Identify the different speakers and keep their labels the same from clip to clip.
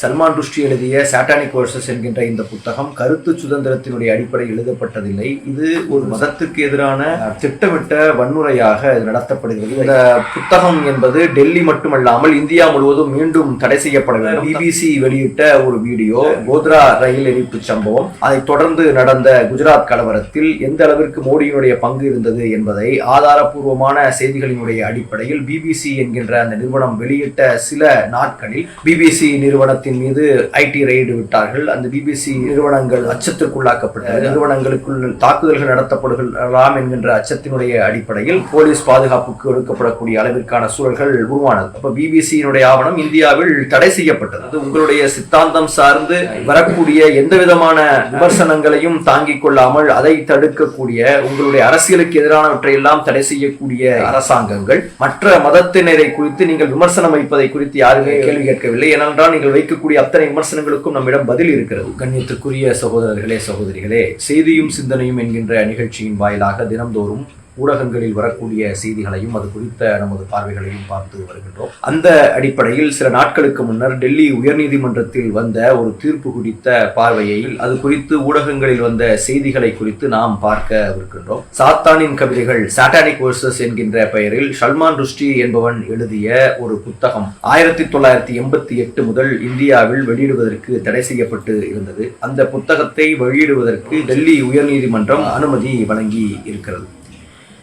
Speaker 1: சல்மான் ருஷ்டி எழுதிய satanic versus என்கின்ற இந்த புத்தகம் கருத்து சுதந்திரத்தினுடைய அடிப்படையில் எழுதப்பட்டதில்லை. இது ஒரு மதத்திற்கு எதிரான திட்டமிட்ட வன்முறையாக நடத்தப்படுகிறது. இந்த புத்தகம் என்பது டெல்லி மட்டுமல்லாமல் இந்தியா முழுவதும் மீண்டும் தடை செய்யப்பட வேண்டும். பிபிசி வெளியிட்ட ஒரு வீடியோ கோத்ரா ரயில் எரிப்பு சம்பவம். அதைத் தொடர்ந்து நடந்த குஜராத் கலவரத்தில் எந்த அளவிற்கு மோடியினுடைய பங்கு இருந்தது என்பதை ஆதாரபூர்வமான செய்திகளினுடைய அடிப்படையில் பிபிசி என்கின்ற அந்த நிறுவனம் வெளியிட்ட சில நாட்களில் பிபிசி நிறுவனத்தின் மீது ஐடி ரெய்டு விட்டார்கள். அந்த பிபிசி நிறுவனங்கள் அச்சத்திற்குள்ளாக்கப்பட்ட நிறுவனங்களுக்குள் தாக்குதல்கள் நடத்தப்படுகலாம் என்கின்ற அச்சத்தினுடைய அடிப்படையில் போலீஸ் பாதுகாப்புக்கு எடுக்கப்படக்கூடிய அளவிற்கான சூழல்கள் உருவானது. அப்ப பிபிசியினுடைய ஆவணம் இந்தியாவில் தடை செய்யப்பட்டது. அது உங்களுடைய சித்தாந்தம் சார்ந்து வரக்கூடிய எந்த விதமான விமர்சனங்களையும் தாங்கிக் கொள்ளாமல் அதை தடுக்கக்கூடிய உங்களுடைய அரசியலுக்கு எதிரானவற்றை எல்லாம் தடை செய்யக்கூடிய அரசாங்கங்கள். மற்ற மதத்தினரை குறித்து நீங்கள் விமர்சனம் வைப்பதை குறித்து யாருமே கேள்வி கேட்கவில்லை. ஏனென்றால் நீங்கள் இருக்கக்கூடிய அத்தனை விமர்சனங்களுக்கும் நம்மிடம் பதில் இருக்கிறது. கண்ணியத்திற்குரிய சகோதரர்களே சகோதரிகளே செய்தியும் சிந்தனையும் என்கின்ற நிகழ்ச்சியின் வாயிலாக தினம்தோறும் ஊடகங்களில் வரக்கூடிய செய்திகளையும் அது குறித்த நமது பார்வைகளையும் பார்த்து வருகின்றோம். அந்த அடிப்படையில் சில நாட்களுக்கு முன்னர் டெல்லி உயர்நீதிமன்றத்தில் வந்த ஒரு தீர்ப்பு குறித்த பார்வையை அது குறித்து ஊடகங்களில் வந்த செய்திகளை குறித்து நாம் பார்க்கவிருக்கின்றோம் சாத்தானின் கவிதைகள் சாட்டானிக் வர்சஸ் என்கின்ற பெயரில் சல்மான் ருஷ்டி என்பவன் எழுதிய ஒரு புத்தகம் ஆயிரத்தி தொள்ளாயிரத்தி எண்பத்தி எட்டு முதல் இந்தியாவில் வெளியிடுவதற்கு தடை செய்யப்பட்டு இருந்தது. அந்த புத்தகத்தை வெளியிடுவதற்கு டெல்லி உயர்நீதிமன்றம் அனுமதி வழங்கி இருக்கிறது.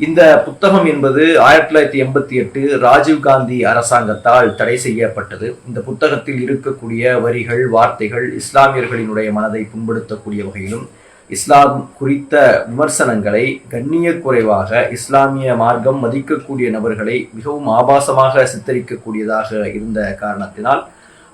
Speaker 1: இந்த புத்தகம் என்பது ஆயிரத்தி தொள்ளாயிரத்தி எண்பத்தி எட்டு ராஜீவ்காந்தி அரசாங்கத்தால் தடை செய்யப்பட்டது. இந்த புத்தகத்தில் இருக்கக்கூடிய வரிகள் வார்த்தைகள் இஸ்லாமியர்களினுடைய மனதை புண்படுத்தக்கூடிய வகையிலும் இஸ்லாம் குறித்த விமர்சனங்களை கண்ணிய குறைவாக இஸ்லாமிய மார்க்கம் மதிக்கக்கூடிய நபர்களை மிகவும் ஆபாசமாக சித்தரிக்கக்கூடியதாக இருந்த காரணத்தினால்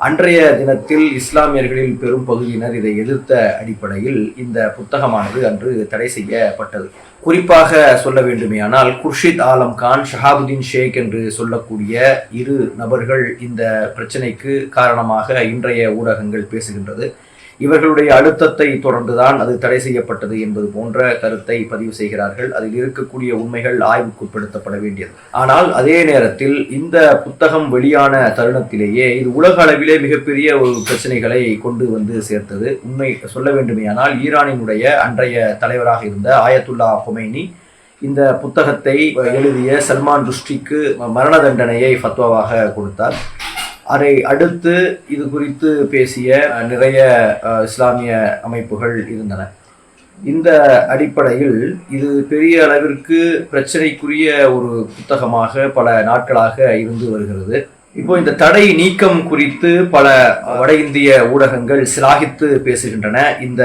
Speaker 1: அன்றைய தினத்தில் இஸ்லாமியர்களில் பெரும் பகுதியினர் இதை எதிர்த்த அடிப்படையில் இந்த புத்தகமானது அன்று தடை செய்யப்பட்டது. குறிப்பாக சொல்ல வேண்டுமேயானால் குர்ஷித் ஆலம் கான் ஷஹாபுதீன் ஷேக் என்று சொல்லக்கூடிய இரு நபர்கள் இந்த பிரச்சனைக்கு காரணமாக இன்றைய ஊடகங்கள் பேசுகின்றது. இவர்களுடைய அழுத்தத்தை தொடர்ந்துதான் அது தடை செய்யப்பட்டது என்பது போன்ற கருத்தை பதிவு செய்கிறார்கள். அதில் இருக்கக்கூடிய உண்மைகள் ஆய்வுக்குட்படுத்தப்பட வேண்டியது. ஆனால் அதே நேரத்தில் இந்த புத்தகம் வெளியான தருணத்திலேயே இது உலக அளவிலே மிகப்பெரிய ஒரு பிரச்சனைகளை கொண்டு வந்து சேர்த்தது. உண்மை சொல்ல வேண்டுமேயானால் ஈரானினுடைய அன்றைய தலைவராக இருந்த ஆயத்துல்லா ஹொமைனி இந்த புத்தகத்தை எழுதிய சல்மான் ருஷ்டிக்கு மரண தண்டனையை ஃபத்வாவாக கொடுத்தார். அதை அடுத்து இது குறித்து பேசிய நிறைய இஸ்லாமிய அமைப்புகள் இருந்தன. இந்த அடிப்படையில் இது பெரிய அளவிற்கு பிரச்சனைக்குரிய ஒரு புத்தகமாக பல நாட்களாக இருந்து வருகிறது. இப்போ இந்த தடை நீக்கம் குறித்து பல வட இந்திய ஊடகங்கள் சிலாகித்து பேசுகின்றன. இந்த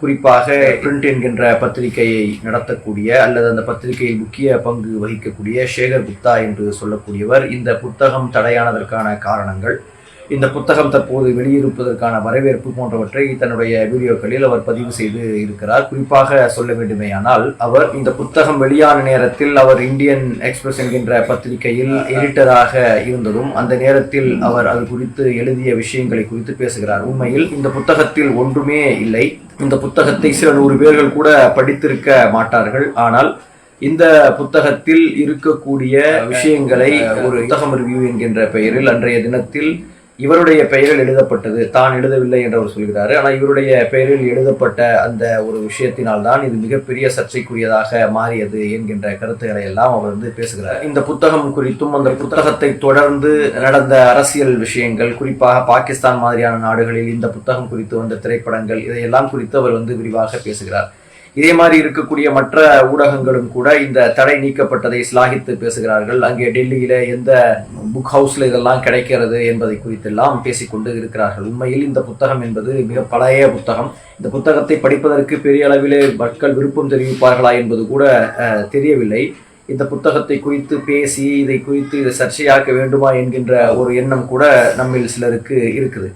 Speaker 1: குறிப்பாக பிரிண்ட் என்கின்ற பத்திரிகையை நடத்தக்கூடிய அல்லது அந்த பத்திரிகையில் முக்கிய பங்கு வகிக்கக்கூடிய சேகர் குப்தா என்று சொல்லக்கூடியவர் இந்த புத்தகம் தடையானதற்கான காரணங்கள். இந்த புத்தகம் தற்போது வெளியிருப்பதற்கான வரவேற்பு போன்றவற்றை தன்னுடைய வீடியோக்களில் அவர் பதிவு செய்து இருக்கிறார். குறிப்பாக சொல்ல வேண்டுமேயானால் அவர் இந்த புத்தகம் வெளியான நேரத்தில் அவர் இந்தியன் எக்ஸ்பிரஸ் என்கின்ற பத்திரிகையில் எடிட்டராக இருந்ததும் அந்த நேரத்தில் அவர் அது குறித்து எழுதிய விஷயங்களை குறித்து பேசுகிறார். உண்மையில் இந்த புத்தகத்தில் ஒன்றுமே இல்லை. இந்த புத்தகத்தை சில நூறு பேர்கள் கூட படித்திருக்க மாட்டார்கள். ஆனால் இந்த புத்தகத்தில் இருக்கக்கூடிய விஷயங்களை ஒரு புத்தகம் ரிவ்யூ என்கின்ற பெயரில் அன்றைய தினத்தில் இவருடைய பெயரில் எழுதப்பட்டது. தான் எழுதவில்லை என்று அவர் சொல்கிறார். ஆனால் இவருடைய பெயரில் எழுதப்பட்ட அந்த ஒரு விஷயத்தினால் தான் இது மிகப்பெரிய சர்ச்சைக்குரியதாக மாறியது என்கின்ற கருத்துக்களை எல்லாம் அவர் வந்து பேசுகிறார். இந்த புத்தகம் குறித்தும் அந்த புத்தகத்தை தொடர்ந்து நடந்த அரசியல் விஷயங்கள் குறிப்பாக பாகிஸ்தான் மாதிரியான நாடுகளில் இந்த புத்தகம் குறித்து வந்த திரைப்படங்கள் இதையெல்லாம் குறித்து அவர் வந்து விரிவாக பேசுகிறார். இதே மாதிரி இருக்கக்கூடிய மற்ற ஊடகங்களும் கூட இந்த தடை நீக்கப்பட்டதை சிலாகித்து பேசுகிறார்கள். அங்கே டெல்லியில எந்த புக் ஹவுஸ்ல இதெல்லாம் கிடைக்கிறது என்பதை குறித்தெல்லாம் பேசிக்கொண்டு இருக்கிறார்கள். உண்மையில் இந்த புத்தகம் என்பது மிக பழைய புத்தகம். இந்த புத்தகத்தை படிப்பதற்கு பெரிய அளவிலே மக்கள் விருப்பம் தெரிவிப்பார்களா என்பது கூட தெரியவில்லை. இந்த புத்தகத்தை குறித்து பேசி இதை குறித்து இதை சர்ச்சையாக்க வேண்டுமா என்கின்ற ஒரு எண்ணம் கூட நம்மில் சிலருக்கு இருக்குது.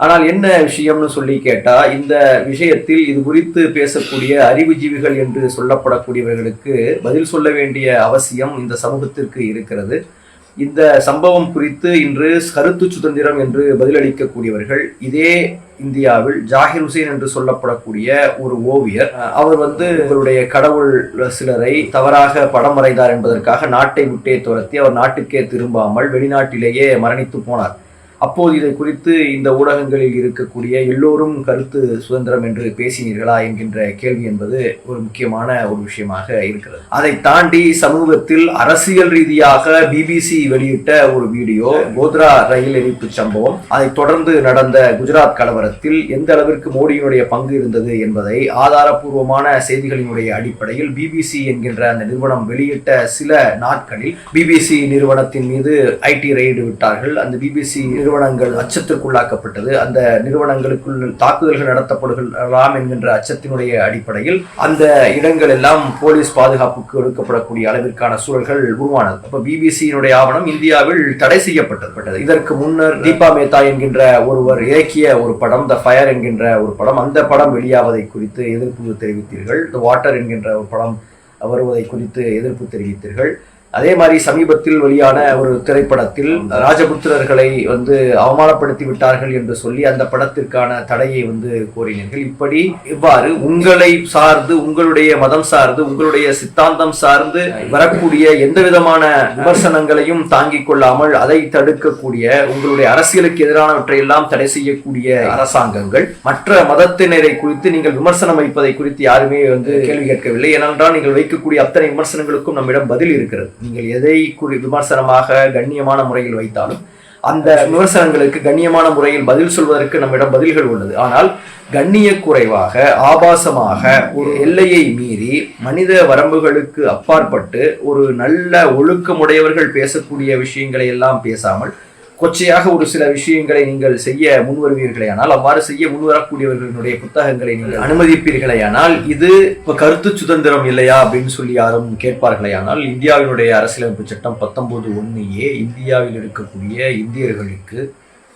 Speaker 1: ஆனால் என்ன விஷயம்னு சொல்லி கேட்டா இந்த விஷயத்தில் இது குறித்து பேசக்கூடிய அறிவுஜீவிகள் என்று சொல்லப்படக்கூடியவர்களுக்கு பதில் சொல்ல வேண்டிய அவசியம் இந்த சமூகத்திற்கு இருக்கிறது. இந்த சம்பவம் குறித்து இன்று கருத்து சுதந்திரம் என்று பதிலளிக்கக்கூடியவர்கள் இதே இந்தியாவில் ஜாகிர் ஹுசேன் என்று சொல்லப்படக்கூடிய ஒரு ஓவியர் அவர் வந்து இவருடைய கடவுள் சிலரை தவறாக படம் வரைந்தார் என்பதற்காக நாட்டை விட்டே துரத்தி அவர் நாட்டுக்கே திரும்பாமல் வெளிநாட்டிலேயே மரணித்து போனார். அப்போது இதை குறித்து இந்த ஊடகங்களில் இருக்கக்கூடிய எல்லோரும் கருத்து சுதந்திரம் என்று பேசினீர்களா என்கின்ற கேள்வி என்பது ஒரு முக்கியமான ஒரு விஷயமாக இருக்கிறது. அதை தாண்டி சமூகத்தில் அரசியல் ரீதியாக பிபிசி வெளியிட்ட ஒரு வீடியோ கோத்ரா ரயில் எரிப்பு சம்பவம். அதைத் தொடர்ந்து நடந்த குஜராத் கலவரத்தில் எந்த அளவிற்கு மோடியினுடைய பங்கு இருந்தது என்பதை ஆதாரப்பூர்வமான செய்திகளினுடைய அடிப்படையில் பிபிசி என்கின்ற அந்த நிறுவனம் வெளியிட்ட சில நாட்களில் பிபிசி நிறுவனத்தின் மீது ஐடி ரெய்டு விட்டார்கள். அந்த பிபிசி நிறுவனங்கள் அச்சத்திற்குள்ளாக்கப்பட்டது. அந்த நிறுவனங்களுக்குள் தாக்குதல்கள் நடத்தப்படுகலாம் என்கின்ற அச்சத்தினுடைய அடிப்படையில் அந்த இடங்கள் எல்லாம் போலீஸ் பாதுகாப்புக்கு எடுக்கப்படக்கூடிய அளவிற்கான சூழல்கள் உருவானது. அப்ப பிபிசியினுடைய ஆவணம் இந்தியாவில் தடை செய்யப்பட்டது. இதற்கு முன்னர் தீபா மேத்தா என்கின்ற ஒருவர் இயக்கிய ஒரு படம் த ஃபயர் என்கின்ற ஒரு படம். அந்த படம் வெளியாவதை குறித்து எதிர்ப்பு தெரிவித்தீர்கள். த வாட்டர் என்கின்ற ஒரு படம் வருவதை குறித்து எதிர்ப்பு தெரிவித்தீர்கள். அதே மாதிரி சமீபத்தில் வெளியான ஒரு திரைப்படத்தில் ராஜபுத்திரர்களை வந்து அவமானப்படுத்தி விட்டார்கள் என்று சொல்லி அந்த படத்திற்கான தடையை வந்து கோரினீர்கள். இப்படி இவ்வாறு உங்களை சார்ந்து உங்களுடைய மதம் சார்ந்து உங்களுடைய சித்தாந்தம் சார்ந்து வரக்கூடிய எந்த விதமான விமர்சனங்களையும் தாங்கிக் கொள்ளாமல் அதை தடுக்கக்கூடிய உங்களுடைய அரசியலுக்கு எதிரானவற்றை எல்லாம் தடை செய்யக்கூடிய அரசாங்கங்கள் மற்ற மதத்தினரை குறித்து நீங்கள் விமர்சனம் வைப்பதை குறித்து யாருமே வந்து கேள்வி கேட்கவில்லை. ஏனென்றால் நீங்கள் வைக்கக்கூடிய அத்தனை விமர்சனங்களுக்கும் நம்மிடம் பதில் இருக்கிறது. நீங்கள் எதை குறி விமர்சனமாக கண்ணியமான முறையில் வைத்தாலும் அந்த விமர்சனங்களுக்கு கண்ணியமான முறையில் பதில் சொல்வதற்கு நம்மிடம் பதில்கள் உள்ளது. ஆனால் கண்ணிய குறைவாக ஆபாசமாக ஒரு எல்லையை மீறி மனித வரம்புகளுக்கு அப்பாற்பட்டு ஒரு நல்ல ஒழுக்கமுடையவர்கள் பேசக்கூடிய விஷயங்களை எல்லாம் பேசாமல் கொச்சையாக ஒரு சில விஷயங்களை நீங்கள் செய்ய முன்வருவீர்களே ஆனால் அவ்வாறு செய்ய முன்வரக்கூடியவர்களுடைய புத்தகங்களை நீங்கள் அனுமதிப்பீர்களே ஆனால் இது இப்போ கருத்து சுதந்திரம் இல்லையா அப்படின்னு சொல்லி யாரும் கேட்பார்களே ஆனால் இந்தியாவினுடைய அரசியலமைப்பு சட்டம் பத்தொன்பது ஒன்று ஏ இந்தியாவில் இருக்கக்கூடிய இந்தியர்களுக்கு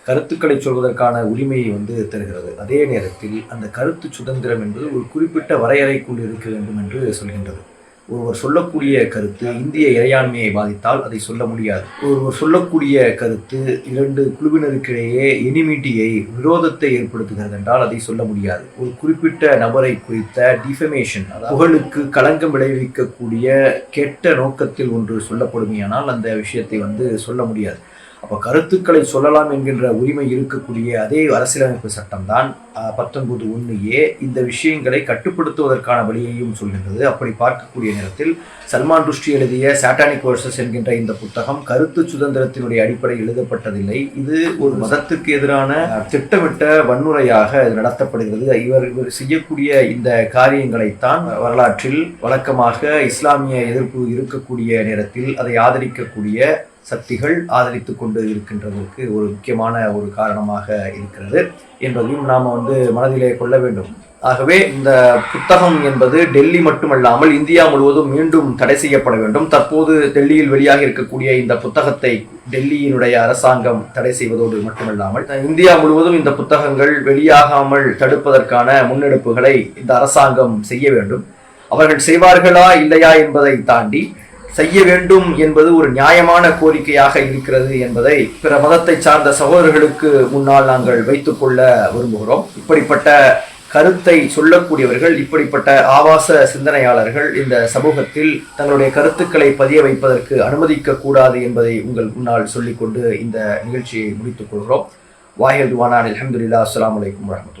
Speaker 1: கருத்துக்களை சொல்வதற்கான உரிமையை வந்து தருகிறது. அதே நேரத்தில் அந்த கருத்து சுதந்திரம் என்பது ஒரு குறிப்பிட்ட வரையறைக்குள் இருக்க வேண்டும் என்று சொல்கின்றது. ஒருவர் சொல்லக்கூடிய கருத்து இந்திய இறையாண்மையை பாதித்தால் அதை சொல்ல முடியாது. ஒருவர் சொல்லக்கூடிய கருத்து இரண்டு குழுவினருக்கிடையே எனிமிட்டியை விரோதத்தை ஏற்படுத்துகிறது என்றால் அதை சொல்ல முடியாது. ஒரு குறிப்பிட்ட நபரை குறித்த டிஃபமேஷன் புகழுக்கு களங்கம் விளைவிக்கக்கூடிய கெட்ட நோக்கத்தில் ஒன்று சொல்லப்படுமையானால் அந்த விஷயத்தை வந்து சொல்ல முடியாது. அப்போ கருத்துக்களை சொல்லலாம் என்கின்ற உரிமை இருக்கக்கூடிய அதே அரசியலமைப்பு சட்டம் தான் பத்தொன்பது ஒன்று ஏ இந்த விஷயங்களை கட்டுப்படுத்துவதற்கான வழியையும் சொல்கின்றது. அப்படி பார்க்கக்கூடிய நேரத்தில் சல்மான் ருஷ்டி எழுதிய சாட்டானிக் வர்சஸ் என்கின்ற இந்த புத்தகம் கருத்து சுதந்திரத்தினுடைய அடிப்படையில் எழுதப்பட்டதில்லை. இது ஒரு மதத்துக்கு எதிரான திட்டமிட்ட வன்முறையாக நடத்தப்படுகிறது. இவர் இவர் செய்யக்கூடிய இந்த காரியங்களைத்தான் வரலாற்றில் வழக்கமாக இஸ்லாமிய எதிர்ப்பு இருக்கக்கூடிய நேரத்தில் அதை ஆதரிக்கக்கூடிய சக்திகள் ஆதரித்து கொண்டு இருக்கின்றதற்கு ஒரு முக்கியமான ஒரு காரணமாக இருக்கிறது என்பதையும் நாம் வந்து மனதிலே கொள்ள வேண்டும். ஆகவே இந்த புத்தகம் என்பது டெல்லி மட்டுமல்லாமல் இந்தியா முழுவதும் மீண்டும் தடை செய்யப்பட வேண்டும். தற்போது டெல்லியில் வெளியாக இருக்கக்கூடிய இந்த புத்தகத்தை டெல்லியினுடைய அரசாங்கம் தடை செய்வதோடு மட்டுமல்லாமல் இந்தியா முழுவதும் இந்த புத்தகங்கள் வெளியாகாமல் தடுப்பதற்கான முன்னெடுப்புகளை இந்த அரசாங்கம் செய்ய வேண்டும். அவர்கள் செய்வார்களா இல்லையா என்பதை தாண்டி செய்ய வேண்டும் என்பது ஒரு நியாயமான கோரிக்கையாக இருக்கிறது என்பதை பிற மதத்தை சார்ந்த சகோதரர்களுக்கு முன்னால் நாங்கள் வைத்துக்கொள்ள விரும்புகிறோம். இப்படிப்பட்ட கருத்தை சொல்லக்கூடியவர்கள் இப்படிப்பட்ட ஆபாச சிந்தனையாளர்கள் இந்த சமூகத்தில் தங்களுடைய கருத்துக்களை பதிய வைப்பதற்கு அனுமதிக்க கூடாது என்பதை உங்கள் முன்னால் சொல்லிக்கொண்டு இந்த நிகழ்ச்சியை முடித்துக் கொள்கிறோம். வாஹிர் துவானான் அலமதுல்லா அஸ்லாம் வலைக்கம் வரமத்துல்லா